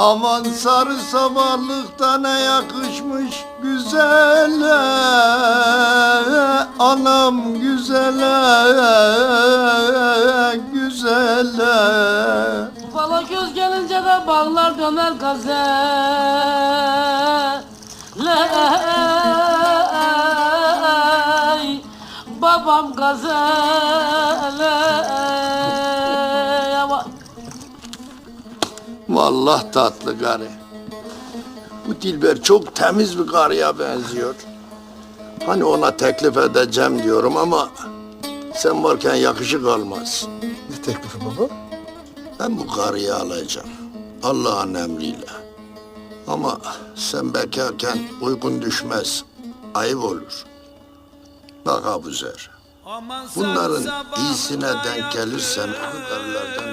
Aman sarı sabahlıkta ne yakışmış güzele. Anam güzele güzele. Fala göz gelince de bağlar döner gazele. Babam gazele Ama Vallahi tatlı karı. Bu Dilber çok temiz bir karıya benziyor. Hani ona teklif edeceğim diyorum ama sen varken yakışık almaz. Ne teklifi baba? Ben bu karıyı alacağım. Allah'ın emriyle. Ama sen bekarken uygun düşmez. Ayıp olur. Bak Abuzer. Bunların iyisine denk gelirsen bu karılardan